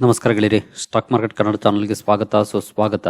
ನಮಸ್ಕಾರ ಗೆಳೆಯರಿ stock market Kannada ಚಾನಲ್ಗೆ ಸ್ವಾಗತ, ಸುಸ್ವಾಗತ.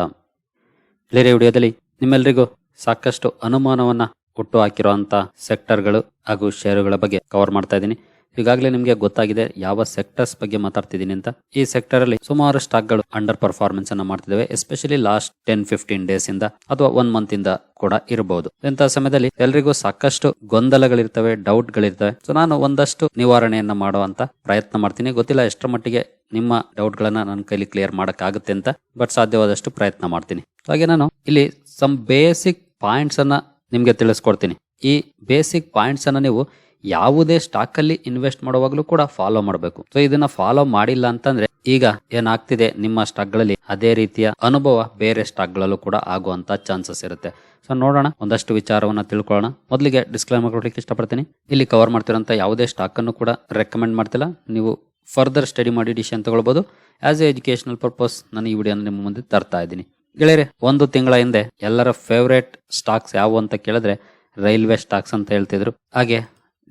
ಗೆಳೆಯರಿ ವಿಡಿಯೋದಲ್ಲಿ ನಿಮ್ಮೆಲ್ಲರಿಗೂ ಸಾಕಷ್ಟು ಅನುಮಾನವನ್ನ ಹುಟ್ಟು ಹಾಕಿರುವಂತ ಸೆಕ್ಟರ್ಗಳು ಹಾಗೂ ಷೇರುಗಳ ಬಗ್ಗೆ ಕವರ್ ಮಾಡ್ತಾ ಇದ್ದೀನಿ. ಈಗಾಗಲೇ ನಿಮಗೆ ಗೊತ್ತಾಗಿದೆ ಯಾವ ಸೆಕ್ಟರ್ಸ್ ಬಗ್ಗೆ ಮಾತಾಡ್ತಿದ್ದೀನಿ ಅಂತ. ಈ ಸೆಕ್ಟರ್ ಅಲ್ಲಿ ಸುಮಾರು ಸ್ಟಾಕ್ಗಳು ಅಂಡರ್ ಪರ್ಫಾರ್ಮೆನ್ಸ್ ಅನ್ನ ಮಾಡ್ತಿದ್ದಾವೆ especially last ten, fifteen days ಇಂದ ಅಥವಾ ಒನ್ ಮಂತ್ ಇಂದ ಕೂಡ ಇರಬಹುದು ಇಂತಹ ಸಮಯದಲ್ಲಿ ಎಲ್ರಿಗೂ ಸಾಕಷ್ಟು ಗೊಂದಲಗಳಿರ್ತವೆ ಡೌಟ್ ಗಳಿರ್ತವೆ ಸೊ ನಾನು ಒಂದಷ್ಟು ನಿವಾರಣೆಯನ್ನ ಮಾಡುವಂತ ಪ್ರಯತ್ನ ಮಾಡ್ತೀನಿ. ಗೊತ್ತಿಲ್ಲ ಎಷ್ಟರ ಮಟ್ಟಿಗೆ ನಿಮ್ಮ ಡೌಟ್ಗಳನ್ನು ನನ್ನ ಕೈಲಿ ಕ್ಲಿಯರ್ ಮಾಡೋಕ್ಕಾಗುತ್ತೆ ಅಂತ ಬಟ್ ಸಾಧ್ಯವಾದಷ್ಟು ಪ್ರಯತ್ನ ಮಾಡ್ತೀನಿ. ಹಾಗೆ ನಾನು ಇಲ್ಲಿ ಸಮ್ ಬೇಸಿಕ್ ಪಾಯಿಂಟ್ಸನ್ನು ನಿಮ್ಗೆ ತಿಳಿಸ್ಕೊಡ್ತೀನಿ. ಈ ಬೇಸಿಕ್ ಪಾಯಿಂಟ್ಸನ್ನು ನೀವು ಯಾವುದೇ ಸ್ಟಾಕ್ ಅಲ್ಲಿ ಇನ್ವೆಸ್ಟ್ ಮಾಡುವಾಗಲೂ ಕೂಡ ಫಾಲೋ ಮಾಡಬೇಕು. ಸೊ ಇದನ್ನ ಫಾಲೋ ಮಾಡಿಲ್ಲ ಅಂತಂದ್ರೆ ಈಗ ಏನಾಗ್ತಿದೆ? ನಿಮ್ಮ ಸ್ಟಾಕ್ಗಳಲ್ಲಿ ಅದೇ ರೀತಿಯ ಅನುಭವ ಬೇರೆ ಸ್ಟಾಕ್ಗಳಲ್ಲೂ ಕೂಡ ಆಗುವಂತ ಚಾನ್ಸಸ್ ಇರುತ್ತೆ. ಸೊ ನೋಡೋಣ, ಒಂದಷ್ಟು ವಿಚಾರವನ್ನ ತಿಳ್ಕೊಳ್ಳೋಣ. ಮೊದಲಿಗೆ ಡಿಸ್ಕ್ಲೈಮರ್ ಕೊಡ್ಲಿಕ್ಕೆ ಇಷ್ಟಪಡ್ತೀನಿ. ಇಲ್ಲಿ ಕವರ್ ಮಾಡ್ತಿರೋಂಥ ಯಾವುದೇ ಸ್ಟಾಕ್ ಅನ್ನು ಕೂಡ ರೆಕಮೆಂಡ್ ಮಾಡ್ತಿಲ್ಲ. ನೀವು ಫರ್ದರ್ ಸ್ಟಡಿ ಮಾಡಿ ಡಿಸಿಷನ್ ತಗೊಳ್ಬೋದು. ಆ್ಯಸ್ ಎ ಎಜುಕೇಶನಲ್ ಪರ್ಪಸ್ ನಾನು ಈ ವಿಡಿಯೋನ ನಿಮ್ಮ ಮುಂದೆ ತರ್ತಾ ಇದ್ದೀನಿ. ಗೆಳೆಯರೆ, ಒಂದು ತಿಂಗಳ ಹಿಂದೆ ಎಲ್ಲರ ಫೇವ್ರೇಟ್ ಸ್ಟಾಕ್ಸ್ ಯಾವುವು ಅಂತ ಕೇಳಿದ್ರೆ ರೈಲ್ವೆ ಸ್ಟಾಕ್ಸ್ ಅಂತ ಹೇಳ್ತಿದ್ರು. ಹಾಗೆ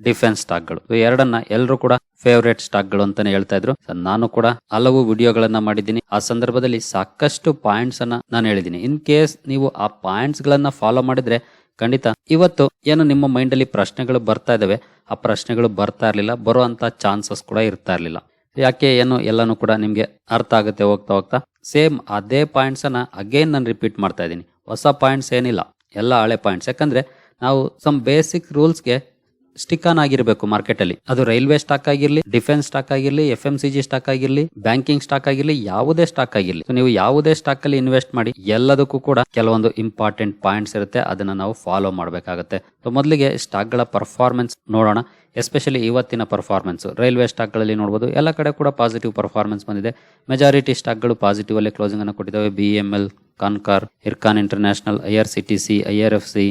ಡಿಫೆನ್ಸ್ ಸ್ಟಾಕ್ಗಳು ಎರಡನ್ನ ಎಲ್ಲರೂ ಕೂಡ ಫೇವ್ರೇಟ್ ಸ್ಟಾಕ್ಗಳು ಅಂತಾನೆ ಹೇಳ್ತಾ ಇದ್ರು. ನಾನು ಕೂಡ ಹಲವು ವಿಡಿಯೋಗಳನ್ನ ಮಾಡಿದ್ದೀನಿ. ಆ ಸಂದರ್ಭದಲ್ಲಿ ಸಾಕಷ್ಟು ಪಾಯಿಂಟ್ಸ್ ಅನ್ನ ನಾನು ಹೇಳಿದ್ದೀನಿ. ಇನ್ ಕೇಸ್ ನೀವು ಆ ಪಾಯಿಂಟ್ಸ್ ಗಳನ್ನ ಫಾಲೋ ಮಾಡಿದ್ರೆ ಖಂಡಿತ. ಇವತ್ತು ಏನು ನಿಮ್ಮ ಮೈಂಡಲ್ಲಿ ಪ್ರಶ್ನೆಗಳು ಬರ್ತಾ ಇದ್ದಾವೆ ಆ ಪ್ರಶ್ನೆಗಳು ಬರ್ತಾ ಇರಲಿಲ್ಲ, ಬರುವಂತ ಚಾನ್ಸಸ್ ಕೂಡ ಇರ್ತಾ ಇರಲಿಲ್ಲ. ಯಾಕೆ ಏನು ಎಲ್ಲಾನು ಕೂಡ ನಿಮಗೆ ಅರ್ಥ ಆಗುತ್ತೆ ಹೋಗ್ತಾ ಹೋಗ್ತಾ? ಸೇಮ್ ಅದೇ ಪಾಯಿಂಟ್ಸ್ ಅನ್ನ ಅಗೇನ್ ನಾನು ರಿಪೀಟ್ ಮಾಡ್ತಾ ಇದ್ದೀನಿ. ಹೊಸ ಪಾಯಿಂಟ್ಸ್ ಏನಿಲ್ಲ, ಎಲ್ಲ ಹಳೆ ಪಾಯಿಂಟ್ಸ್ ಯಾಕಂದರೆ ನಾವು ಸಮ್ ಬೇಸಿಕ್ ರೂಲ್ಸ್ಗೆ ಸ್ಟಿಕ್ ಆನ್ ಆಗಿರಬೇಕು ಮಾರ್ಕೆಟ್ ಅಲ್ಲಿ. ಅದು ರೈಲ್ವೆ ಸ್ಟಾಕ್ ಆಗಿರ್ಲಿ ಡಿಫೆನ್ಸ್ ಸ್ಟಾಕ್ ಆಗಿರ್ಲಿ F M C G stock ಆಗಿರ್ಲಿ ಬ್ಯಾಂಕಿಂಗ್ ಸ್ಟಾಕ್ ಆಗಿರ್ಲಿ, ಯಾವುದೇ ಸ್ಟಾಕ್ ಆಗಿರ್ಲಿ. ನೀವು ಯಾವುದೇ ಸ್ಟಾಕ್ ಅಲ್ಲಿ ಇನ್ವೆಸ್ಟ್ ಮಾಡಿ, ಎಲ್ಲದಕ್ಕೂ ಕೂಡ ಕೆಲವೊಂದು ಇಂಪಾರ್ಟೆಂಟ್ ಪಾಯಿಂಟ್ಸ್ ಇರುತ್ತೆ. ಅದನ್ನ ನಾವು ಫಾಲೋ ಮಾಡಬೇಕಾಗುತ್ತೆ. ಮೊದಲಿಗೆ ಸ್ಟಾಕ್ಗಳ ಪರ್ಫಾರ್ಮೆನ್ಸ್ ನೋಡೋಣ. ಎಸ್ಪೆಷಲಿ ಇವತ್ತಿನ ಪರ್ಫಾರ್ಮೆನ್ಸ್ ರೈಲ್ವೆ ಸ್ಟಾಕ್ಗಳಲ್ಲಿ ನೋಡಬಹುದು ಎಲ್ಲ ಕಡೆ ಕೂಡ ಪಾಸಿಟಿವ್ ಪರ್ಫಾರ್ಮೆನ್ಸ್ ಬಂದಿದೆ. ಮೆಜಾರಿಟಿ ಸ್ಟಾಕ್ಗಳು ಪಾಸಿಟಿವ್ ಅಲ್ಲಿ ಕ್ಲೋಸಿಂಗ್ ಅನ್ನು ಕೊಟ್ಟಿದ್ದಾವೆ. B M L Concor Ircon international I R C T C I R F C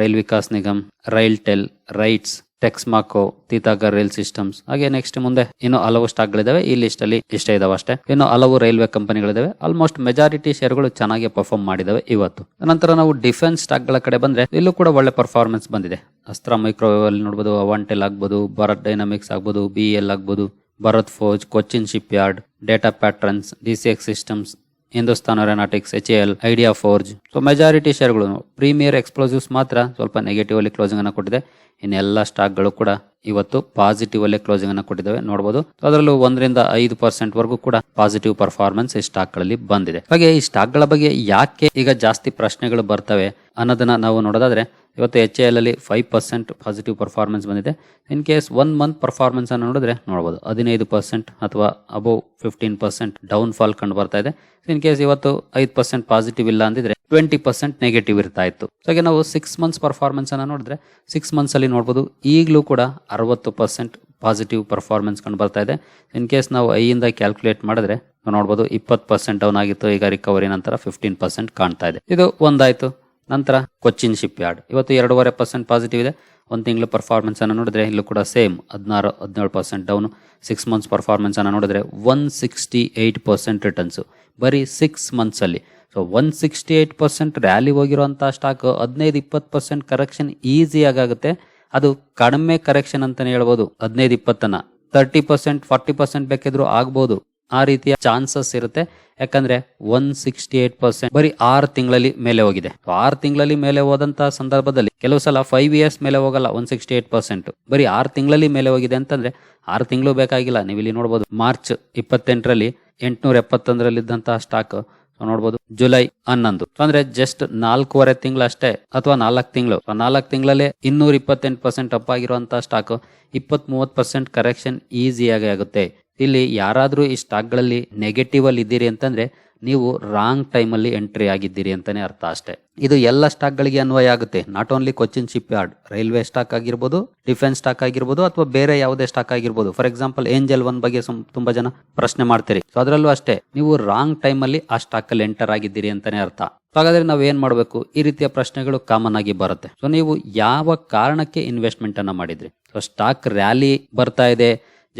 Rail Vikas Nigam, RailTel, RITES, Texmaco Titagarh Rail Systems. ಹಾಗೆ next ಮುಂದೆ ಇನ್ನು ಹಲವು ಸ್ಟಾಕ್ ಗಳಿದಾವೆ. ಈ ಲಿಸ್ಟ್ ಅಲ್ಲಿ ಇಷ್ಟೇ ಇದಾವೆ ಅಷ್ಟೇ. ಇನ್ನು ಹಲವು ರೈಲ್ವೆ ಕಂಪನಿಗಳಿದಾವೆ. ಆಲ್ಮೋಸ್ಟ್ ಮೆಜಾರಿಟಿ ಷೇರ್ಗಳು ಚೆನ್ನಾಗಿ ಪರ್ಫಾರ್ಮ್ ಮಾಡಿದಾವೆ ಇವತ್ತು. ನಂತರ ನಾವು ಡಿಫೆನ್ಸ್ ಸ್ಟಾಕ್ಗಳ ಕಡೆ ಬಂದ್ರೆ ಇಲ್ಲೂ ಕೂಡ ಒಳ್ಳೆ ಪರ್ಫಾರ್ಮೆನ್ಸ್ ಬಂದಿದೆ. ಅಸ್ತ್ರ ಮೈಕ್ರೋವೇವ್ ಅಲ್ಲಿ ನೋಡಬಹುದು ಅವಾಂಟೆಲ್ ಆಗ್ಬಹುದು ಭಾರತ್ ಡೈನಾಮಿಕ್ಸ್ ಆಗ್ಬಹುದು ಬಿ ಎಲ್ ಆಗ್ಬಹುದು Bharat Forge Cochin Shipyard Data Patterns DCX Systems Hindustan Aeronautics H L ideaForge so majority ಶೇರ್ಗಳು premier explosives ಮಾತ್ರ ಸ್ವಲ್ಪ ನೆಗೆಟಿವ್ ಅಲ್ಲಿ ಕ್ಲೋಸಿಂಗ್ ಅನ್ನು ಕೊಟ್ಟಿದೆ. ಇನ್ನೆಲ್ಲ ಸ್ಟಾಕ್ಗಳು ಕೂಡ ಇವತ್ತು ಪಾಸಿಟಿವ್ ಅಲ್ಲೇ ಕ್ಲೋಸಿಂಗ್ ಅನ್ನು ಕೊಟ್ಟಿದ್ದಾವೆ. ನೋಡಬಹುದು ಅದರಲ್ಲೂ ಒಂದರಿಂದ ಐದು ಪರ್ಸೆಂಟ್ ವರೆಗೂ ಕೂಡ ಪಾಸಿಟಿವ್ ಪರ್ಫಾರ್ಮೆನ್ಸ್ ಈ ಸ್ಟಾಕ್ಗಳಲ್ಲಿ ಬಂದಿದೆ. ಹಾಗೆ ಈ ಸ್ಟಾಕ್ಗಳ ಬಗ್ಗೆ ಯಾಕೆ ಈಗ ಜಾಸ್ತಿ ಪ್ರಶ್ನೆಗಳು ಬರ್ತವೆ ಅನ್ನೋದನ್ನ ನಾವು ನೋಡೋದಾದ್ರೆ ಇವತ್ತು ಎಚ್ ಎಲ್ ಅಲ್ಲಿ ಫೈವ್ ಪರ್ಸೆಂಟ್ ಪಾಸಿಟಿವ್ ಪರ್ಫಾರ್ಮೆನ್ಸ್ ಬಂದಿದೆ. In case one month performance ಅನ್ನು ನೋಡಿದ್ರೆ ನೋಡಬಹುದು ಹದಿನೈದು ಪರ್ಸೆಂಟ್ ಅಥವಾ above fifteen percent down fall ಕಂಡು ಬರ್ತಾ ಇದೆ. ಇನ್ ಕೇಸ್ ಇವತ್ತು ಐದು ಪರ್ಸೆಂಟ್ ಪಾಸಿಟಿವ್ ಇಲ್ಲ ಅಂದಿದ್ರೆ ಟ್ವೆಂಟಿ ಪರ್ಸೆಂಟ್ ನೆಗೆಟಿವ್ ಇರ್ತಾ ಇತ್ತು. ಹಾಗೆ ನಾವು ಸಿಕ್ಸ್ ಮಂತ್ಸ್ ಪರ್ಫಾರ್ಮೆನ್ಸ್ ಅನ್ನು ನೋಡಿದ್ರೆ ಸಿಕ್ಸ್ ಮಂತ್ಸ್ ಅಲ್ಲಿ ನೋಡಬಹುದು ಈಗಲೂ ಕೂಡ ಅರವತ್ತು ಪರ್ಸೆಂಟ್ ಪಾಸಿಟಿವ್ ಪರ್ಫಾರ್ಮೆನ್ಸ್ ಕಂಡು ಬರ್ತಾ ಇದೆ. ಇನ್ ಕೇಸ್ ನಾವು ಐಯಿಂದ ಕ್ಯಾಲ್ಕುಲೇಟ್ ಮಾಡಿದ್ರೆ ನೋಡಬಹುದು ಇಪ್ಪತ್ತು ಪರ್ಸೆಂಟ್ ಡೌನ್ ಆಗಿತ್ತು. ಈಗ ರಿಕವರಿ ನಂತರ ಫಿಫ್ಟೀನ್ ಪರ್ಸೆಂಟ್ ಕಾಣ್ತಾ ಇದೆ. ಇದು ಒಂದಾಯ್ತು. ನಂತರ ಕೊಚ್ಚಿನ್ ಶಿಪ್ ಯಾರ್ಡ್ ಇವತ್ತು ಎರಡೂವರೆ ಪರ್ಸೆಂಟ್ ಪಾಸಿಟಿವ್ ಇದೆ. ಒಂದು ತಿಂಗಳು ಪರ್ಫಾರ್ಮೆನ್ಸ್ ಅನ್ನು ನೋಡಿದ್ರೆ ಇಲ್ಲೂ ಕೂಡ ಸೇಮ್ ಹದಿನಾರು, ಹದಿನೇಳು percent down six months performance ಅನ್ನು ನೋಡಿದ್ರೆ one sixty eight percent returns ಬರೀ ಸಿಕ್ಸ್ ಮಂತ್ಸ್ ಅಲ್ಲಿ. So one sixty eight percent rally ಹೋಗಿರುವಂತಹ stock ಹದಿನೈದು, ಇಪ್ಪತ್ತು ಪರ್ಸೆಂಟ್ ಕರೆಕ್ಷನ್ ಈಸಿಯಾಗುತ್ತೆ ಅದು ಕಡಿಮೆ ಕರೆಕ್ಷನ್ ಅಂತಾನೆ ಹೇಳ್ಬೋದು. ಹದಿನೈದು, ಇಪ್ಪತ್ತನ್ನ. ತರ್ಟಿ ಪರ್ಸೆಂಟ್ ಫಾರ್ಟಿ ಪರ್ಸೆಂಟ್ ಬೇಕಿದ್ರು ಆಗ್ಬೋದು. ಆ ರೀತಿಯ ಚಾನ್ಸಸ್ ಇರುತ್ತೆ. ಯಾಕಂದ್ರೆ ಒನ್ ಸಿಕ್ಸ್ಟಿ ಏಟ್ ಪರ್ಸೆಂಟ್ ಬರೀ ಆರು ತಿಂಗಳಲ್ಲಿ ಮೇಲೆ ಹೋಗಿದೆ. ಆರು ತಿಂಗಳಲ್ಲಿ ಮೇಲೆ ಹೋದಂತ ಸಂದರ್ಭದಲ್ಲಿ ಕೆಲವು ಸಲ ಫೈವ್ ಇಯರ್ಸ್ ಮೇಲೆ ಹೋಗಲ್ಲ ಒನ್ ಸಿಕ್ಸ್ಟಿ ಏಟ್ ಪರ್ಸೆಂಟ್ ಬರೀ ಆರು ತಿಂಗಳಲ್ಲಿ ಮೇಲೆ ಹೋಗಿದೆ ಅಂತಂದ್ರೆ ಆರು ತಿಂಗಳು ಬೇಕಾಗಿಲ್ಲ. ನೀವು ಇಲ್ಲಿ ನೋಡಬಹುದು ಮಾರ್ಚ್ ಇಪ್ಪತ್ತೆಂಟರಲ್ಲಿ ಎಂಟುನೂರ ಎಪ್ಪತ್ತೊಂದರಲ್ಲಿದ್ದಂತಹ ಸ್ಟಾಕ್ ನೋಡಬಹುದು ಜುಲೈ ಹನ್ನೊಂದು. ಅಂದ್ರೆ ಜಸ್ಟ್ ನಾಲ್ಕೂವರೆ ತಿಂಗಳು ಅಷ್ಟೇ ಅಥವಾ ನಾಲ್ಕು ತಿಂಗಳು. ನಾಲ್ಕು ತಿಂಗಳಲ್ಲೇ ಇನ್ನೂರ ಇಪ್ಪತ್ತೆಂಟು ಪರ್ಸೆಂಟ್ ಅಪ್ ಆಗಿರುವಂತಹ ಸ್ಟಾಕ್ ಇಪ್ಪತ್ತ್ ಮೂವತ್ತು ಪರ್ಸೆಂಟ್ ಕರೆಕ್ಷನ್ ಈಸಿಯಾಗಿ ಆಗುತ್ತೆ. ಇಲ್ಲಿ ಯಾರಾದರೂ ಈ ಸ್ಟಾಕ್ಗಳಲ್ಲಿ ನೆಗೆಟಿವ್ ಅಲ್ಲಿ ಇದ್ದೀರಿ ಅಂತಂದ್ರೆ ನೀವು ರಾಂಗ್ ಟೈಮ್ ಅಲ್ಲಿ ಎಂಟ್ರಿ ಆಗಿದ್ದೀರಿ ಅಂತಾನೆ ಅರ್ಥ ಅಷ್ಟೇ. ಇದು ಎಲ್ಲ ಸ್ಟಾಕ್ ಗಳಿಗೆ ಅನ್ವಯ ಆಗುತ್ತೆ. Not only Cochin Shipyard railway stock ಆಗಿರ್ಬೋದು ಡಿಫೆನ್ಸ್ ಸ್ಟಾಕ್ ಆಗಿರ್ಬೋದು, ಅಥವಾ ಬೇರೆ ಯಾವುದೇ ಸ್ಟಾಕ್ ಆಗಿರ್ಬೋದು. ಫಾರ್ ಎಕ್ಸಾಂಪಲ್ ಏಂಜಲ್ ಒನ್ ಬಗ್ಗೆ ತುಂಬಾ ಜನ ಪ್ರಶ್ನೆ ಮಾಡ್ತೀರಿ. ಸೊ ಅದರಲ್ಲೂ ಅಷ್ಟೇ, ನೀವು ರಾಂಗ್ ಟೈಮ್ ಅಲ್ಲಿ ಆ ಸ್ಟಾಕ್ ಅಲ್ಲಿ ಎಂಟರ್ ಆಗಿದ್ದೀರಿ ಅಂತಾನೆ ಅರ್ಥ. ಹಾಗಾದ್ರೆ ನಾವ್ ಏನ್ ಮಾಡಬೇಕು? ಈ ರೀತಿಯ ಪ್ರಶ್ನೆಗಳು ಕಾಮನ್ ಆಗಿ ಬರುತ್ತೆ. ಸೊ ನೀವು ಯಾವ ಕಾರಣಕ್ಕೆ ಇನ್ವೆಸ್ಟ್ಮೆಂಟ್ ಅನ್ನ ಮಾಡಿದ್ರಿ? ಸೊ ಸ್ಟಾಕ್ ರ್ಯಾಲಿ ಬರ್ತಾ ಇದೆ.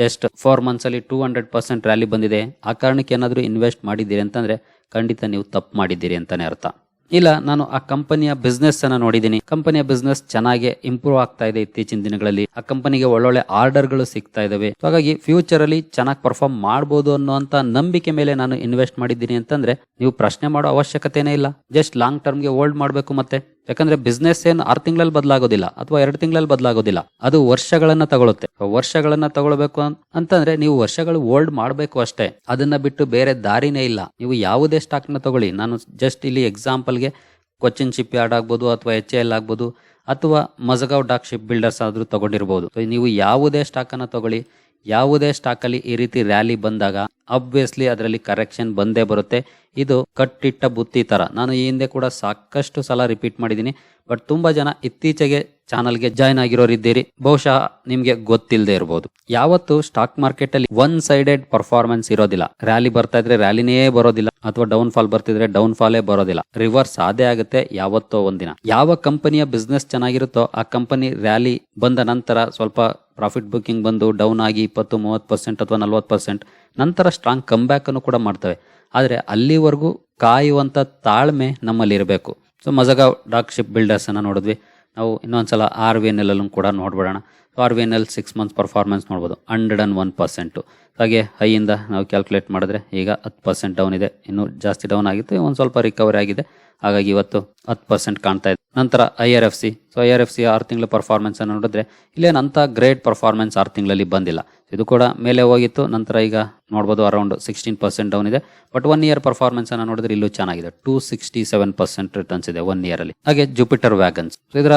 ಜಸ್ಟ್ ಫೋರ್ ಮಂತ್ಸ್ ಅಲ್ಲಿ ಟೂ ಹಂಡ್ರೆಡ್ ಪರ್ಸೆಂಟ್ ರ್ಯಾಲಿ ಬಂದಿದೆ. ಆ ಕಾರಣಕ್ಕೆ ಏನಾದರೂ ಇನ್ವೆಸ್ಟ್ ಮಾಡಿದ್ದೀರಿ ಅಂತಂದ್ರೆ ಖಂಡಿತ ನೀವು ತಪ್ಪು ಮಾಡಿದ್ದೀರಿ ಅಂತಾನೆ ಅರ್ಥ. ಇಲ್ಲ, ನಾನು ಆ ಕಂಪನಿಯ ಬಿಸ್ನೆಸ್ ಅನ್ನ ನೋಡಿದ್ದೀನಿ. ಕಂಪನಿಯ ಬಿಸ್ನೆಸ್ ಚೆನ್ನಾಗಿ ಇಂಪ್ರೂವ್ ಆಗ್ತಾ ಇದೆ ಇತ್ತೀಚಿನ ದಿನಗಳಲ್ಲಿ. ಆ ಕಂಪನಿಗೆ ಒಳ್ಳೊಳ್ಳೆ ಆರ್ಡರ್ಗಳು ಸಿಗ್ತಾ ಇದಾವೆ. ಹಾಗಾಗಿ ಫ್ಯೂಚರ್ ಅಲ್ಲಿ ಚೆನ್ನಾಗಿ ಪರ್ಫಾರ್ಮ್ ಮಾಡಬಹುದು ಅನ್ನುವಂತ ನಂಬಿಕೆ ಮೇಲೆ ನಾನು ಇನ್ವೆಸ್ಟ್ ಮಾಡಿದ್ದೀನಿ ಅಂತಂದ್ರೆ ನೀವು ಪ್ರಶ್ನೆ ಮಾಡೋ ಅವಶ್ಯಕತೆನೇ ಇಲ್ಲ. ಜಸ್ಟ್ ಲಾಂಗ್ ಟರ್ಮ್ಗೆ ಹೋಲ್ಡ್ ಮಾಡಬೇಕು ಮತ್ತೆ. ಯಾಕಂದ್ರೆ ಬಿಸ್ನೆಸ್ ಏನು ಆರು ತಿಂಗಳಲ್ಲಿ ಬದಲಾಗೋದಿಲ್ಲ ಅಥವಾ ಎರಡು ತಿಂಗಳಲ್ಲಿ ಬದಲಾಗೋದಿಲ್ಲ. ಅದು ವರ್ಷಗಳನ್ನ ತಗೊಳುತ್ತೆ. ವರ್ಷಗಳನ್ನ ತಗೊಳ್ಬೇಕು ಅಂತಂದ್ರೆ ನೀವು ವರ್ಷಗಳು ಹೋಲ್ಡ್ ಮಾಡಬೇಕು ಅಷ್ಟೇ. ಅದನ್ನ ಬಿಟ್ಟು ಬೇರೆ ದಾರಿನೇ ಇಲ್ಲ. ನೀವು ಯಾವುದೇ ಸ್ಟಾಕ್ನ ತಗೊಳ್ಳಿ. ನಾನು ಜಸ್ಟ್ ಇಲ್ಲಿ ಎಕ್ಸಾಂಪಲ್ಗೆ ಕೊಚ್ಚಿನ್ ಶಿಪ್ ಯಾರ್ಡ್ ಆಗ್ಬೋದು ಅಥವಾ ಎಚ್ ಎಲ್ ಆಗ್ಬೋದು ಅಥವಾ ಮಜಗಾವ್ ಡಾಕ್ ಶಿಪ್ ಬಿಲ್ಡರ್ಸ್ ಆದ್ರೂ ತಗೊಂಡಿರ್ಬೋದು. ನೀವು ಯಾವುದೇ ಸ್ಟಾಕನ್ನು ತಗೊಳ್ಳಿ. ಯಾವುದೇ ಸ್ಟಾಕ್ ಅಲ್ಲಿ ಈ ರೀತಿ ರ್ಯಾಲಿ ಬಂದಾಗ ಅಬ್ವಿಯಸ್ಲಿ ಅದರಲ್ಲಿ ಕರೆಕ್ಷನ್ ಬಂದೇ ಬರುತ್ತೆ. ಇದು ಕಟ್ಟಿಟ್ಟ ಬುತ್ತಿ ತರ. ನಾನು ಈ ಹಿಂದೆ ಕೂಡ ಸಾಕಷ್ಟು ಸಲ ರಿಪೀಟ್ ಮಾಡಿದ್ದೀನಿ. ಬಟ್ ತುಂಬಾ ಜನ ಇತ್ತೀಚೆಗೆ ಚಾನಲ್ಗೆ ಜಾಯ್ನ್ ಆಗಿರೋರು ಇದ್ದೀರಿ. ಬಹುಶಃ ನಿಮ್ಗೆ ಗೊತ್ತಿಲ್ಲದೆ ಇರಬಹುದು ಯಾವತ್ತು ಸ್ಟಾಕ್ ಮಾರ್ಕೆಟ್ ಅಲ್ಲಿ ಒನ್ ಸೈಡೆಡ್ ಪರ್ಫಾರ್ಮೆನ್ಸ್ ಇರೋದಿಲ್ಲ. ರ್ಯಾಲಿ ಬರ್ತಾ ಇದ್ರೆ ರ್ಯಾಲಿನೇ ಬರೋದಿಲ್ಲ. ಅಥವಾ ಡೌನ್ ಫಾಲ್ ಬರ್ತಿದ್ರೆ ಡೌನ್ ಫಾಲೇ ಬರೋದಿಲ್ಲ. ರಿವರ್ಸ್ ಅದೇ ಆಗುತ್ತೆ ಯಾವತ್ತೋ ಒಂದಿನ. ಯಾವ ಕಂಪನಿಯ ಬಿಸ್ನೆಸ್ ಚೆನ್ನಾಗಿರುತ್ತೋ ಆ ಕಂಪನಿ ರ್ಯಾಲಿ ಬಂದ ನಂತರ ಸ್ವಲ್ಪ ಪ್ರಾಫಿಟ್ ಬುಕಿಂಗ್ ಬಂದು ಡೌನ್ ಆಗಿ ಇಪ್ಪತ್ತು, ಮೂವತ್ತು ಪರ್ಸೆಂಟ್ ಅಥವಾ ನಲ್ವತ್ತು ಪರ್ಸೆಂಟ್ ನಂತರ ಸ್ಟ್ರಾಂಗ್ ಕಮ್ ಬ್ಯಾಕ್ ಅನ್ನು ಕೂಡ ಮಾಡ್ತವೆ. ಆದರೆ ಅಲ್ಲಿವರೆಗೂ ಕಾಯುವಂತ ತಾಳ್ಮೆ ನಮ್ಮಲ್ಲಿ ಇರಬೇಕು so Mazagon dock ship builders ಅನ್ನ ನೋಡಿದ್ವಿ. ನಾವು ಇನ್ನೊಂದ್ಸಲ ಆರ್ ವಿ ಅಲ್ಲೂ ಕೂಡ ನೋಡ್ಬಿಡೋಣ. R V N L six months performance ನೋಡ್ಬೋದು ಹಂಡ್ರೆಡ್ ಆ್ಯಂಡ್ ಒನ್ ಪರ್ಸೆಂಟು ಹಾಗೆ ಹೈಯಿಂದ ನಾವು ಕ್ಯಾಲ್ಕುಲೇಟ್ ಮಾಡಿದ್ರೆ ಈಗ ಹತ್ತು ಪರ್ಸೆಂಟ್ ಡೌನ್ ಇದೆ, ಇನ್ನೂ ಜಾಸ್ತಿ ಡೌನ್ ಆಗಿತ್ತು, ಒಂದು ಸ್ವಲ್ಪ ರಿಕವರಿ ಆಗಿದೆ. ಹಾಗಾಗಿ ಇವತ್ತು ಹತ್ತು ಪರ್ಸೆಂಟ್ ಕಾಣ್ತಾ ಇದೆ. ನಂತರ I R F C so I R F C ಆರು ತಿಂಗಳ ಪರ್ಫಾರ್ಮೆನ್ಸ್ ಅನ್ನು ನೋಡಿದ್ರೆ ಇಲ್ಲೇನಂತ ಗ್ರೇಟ್ ಪರ್ಫಾರ್ಮೆನ್ಸ್ ಆರು ತಿಂಗಳಲ್ಲಿ ಬಂದಿಲ್ಲ. ಇದು ಕೂಡ ಮೇಲೆ ಹೋಗಿತ್ತು, ನಂತರ ಈಗ ನೋಡ್ಬೋದು ಅರೌಂಡ್ ಸಿಕ್ಸ್ಟೀನ್ ಪರ್ಸೆಂಟ್ ಡೌನ್ ಇದೆ. ಬಟ್ ಒನ್ ಇಯರ್ ಪರ್ಫಾರ್ಮೆನ್ಸ್ ಅನ್ನು ನೋಡಿದ್ರೆ ಇಲ್ಲೂ ಚೆನ್ನಾಗಿದೆ two sixty seven percent returns ಇದೆ ಒನ್ ಇಯರ್ ಅಲ್ಲಿ. ಹಾಗೆ ಜುಪಿಟರ್ ವ್ಯಾಗನ್ಸ್ ಸೊ ಇದರ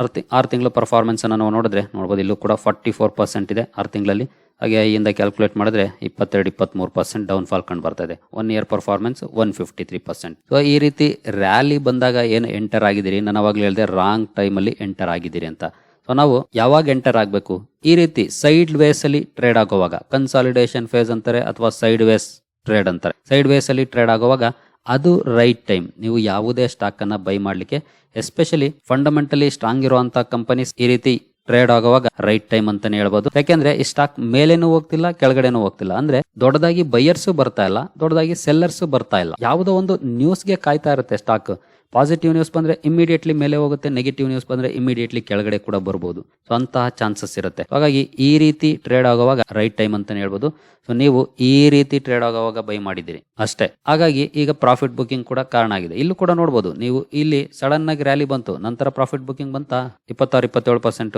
ಆರು ತಿ, ಆರು ತಿಂಗಳ ಪರ್ಫಾರ್ಮೆನ್ಸನ್ನು ನಾವು ನೋಡಿದ್ರೆ ನೋಡ್ಬೋದು ಇಲ್ಲೂ ಕೂಡ ಫಾರ್ಟಿ ಫೋರ್ ಪರ್ಸೆಂಟ್ ಇದೆ ಆರು ತಿಂಗಳಲ್ಲಿ. ಹಾಗೆ ಇಂದ ಕ್ಯಾಲ್ಕುಲೇಟ್ ಮಾಡಿದ್ರೆ ಇಪ್ಪತ್ತೆರಡು, ಇಪ್ಪತ್ಮೂರು ಪರ್ಸೆಂಟ್ ಡೌನ್ ಫಾಲ್ ಕಂಡು ಬರ್ತಾ ಇದೆ. One year performance one fifty three percent so ಈ ರೀತಿ ರ್ಯಾಲಿ ಬಂದಾಗ ಏನು ಎಂಟರ್ ಆಗಿದ್ದೀರಿ? ನಾನು ಅವಾಗಲೇ ಹೇಳಿದೆ ರಾಂಗ್ ಟೈಮಲ್ಲಿ ಎಂಟರ್ ಆಗಿದ್ದೀರಿ ಅಂತ. ಸೊ ನಾವು ಯಾವಾಗ ಎಂಟರ್ ಆಗಬೇಕು? ಈ ರೀತಿ ಸೈಡ್ ವೇಸ್ ಅಲ್ಲಿ ಟ್ರೇಡ್ ಆಗುವಾಗ. ಕನ್ಸಾಲಿಡೇಷನ್ ಫೇಸ್ ಅಂತಾರೆ ಅಥವಾ ಸೈಡ್ ವೇಸ್ ಟ್ರೇಡ್ ಅಂತಾರೆ. ಸೈಡ್ ವೇಸ್ ಅಲ್ಲಿ ಟ್ರೇಡ್ ಆಗುವಾಗ ಅದು ರೈಟ್ ಟೈಮ್. ನೀವು ಯಾವುದೇ ಸ್ಟಾಕ್ ಅನ್ನ ಬೈ ಮಾಡ್ಲಿಕ್ಕೆ ಎಸ್ಪೆಷಲಿ ಫಂಡಮೆಂಟಲಿ ಸ್ಟ್ರಾಂಗ್ ಇರುವಂತ ಕಂಪನೀಸ್ ಈ ರೀತಿ ಟ್ರೇಡ್ ಆಗುವಾಗ ರೈಟ್ ಟೈಮ್ ಅಂತಾನೆ ಹೇಳ್ಬೋದು. ಯಾಕೆಂದ್ರೆ ಈ ಸ್ಟಾಕ್ ಮೇಲೇನು ಹೋಗ್ತಿಲ್ಲ, ಕೆಳಗಡೆನೂ ಹೋಗ್ತಿಲ್ಲ. ಅಂದ್ರೆ ದೊಡ್ಡದಾಗಿ ಬೈಯರ್ಸ್ ಬರ್ತಾ ಇಲ್ಲ, ದೊಡ್ಡದಾಗಿ ಸೆಲ್ಲರ್ಸ್ ಬರ್ತಾ ಇಲ್ಲ. ಯಾವುದೋ ಒಂದು ನ್ಯೂಸ್ಗೆ ಕಾಯ್ತಾ ಇರುತ್ತೆ ಸ್ಟಾಕ್ ಪಾಸಿಟಿವ್ ನ್ಯೂಸ್ ಬಂದ್ರೆ ಇಮಿಡಿಯೇಟ್ಲಿ ಮೇಲೆ ಹೋಗುತ್ತೆ ನೆಗೆಟಿವ್ ನ್ಯೂಸ್ ಬಂದ್ರೆ ಇಮಿಡಿಯೇಟ್ಲಿ ಕೆಳಗಡೆ ಕೂಡ ಬರ್ಬೋದು. ಸೊ ಅಂತಹ ಚಾನ್ಸಸ್ ಇರುತ್ತೆ. ಹಾಗಾಗಿ ಈ ರೀತಿ ಟ್ರೇಡ್ ಆಗುವಾಗ ರೈಟ್ ಟೈಮ್ ಅಂತಾನೆ ಹೇಳ್ಬೋದು. ಸೊ ನೀವು ಈ ರೀತಿ ಟ್ರೇಡ್ ಆಗುವಾಗ ಬೈ ಮಾಡಿದ್ದೀರಿ. ಅಷ್ಟೇ. ಹಾಗಾಗಿ ಈಗ ಪ್ರಾಫಿಟ್ ಬುಕಿಂಗ್ ಕೂಡ ಕಾರಣ ಆಗಿದೆ. ಇಲ್ಲೂ ಕೂಡ ನೋಡ್ಬೋದು. ನೀವು ಇಲ್ಲಿ ಸಡನ್ ಆಗಿ ರ್ಯಾಲಿ ಬಂತು, ನಂತರ ಪ್ರಾಫಿಟ್ ಬುಕಿಂಗ್ ಬಂತ? ಇಪ್ಪತ್ತಾರು, ಇಪ್ಪತ್ತೇಳು ಪರ್ಸೆಂಟ್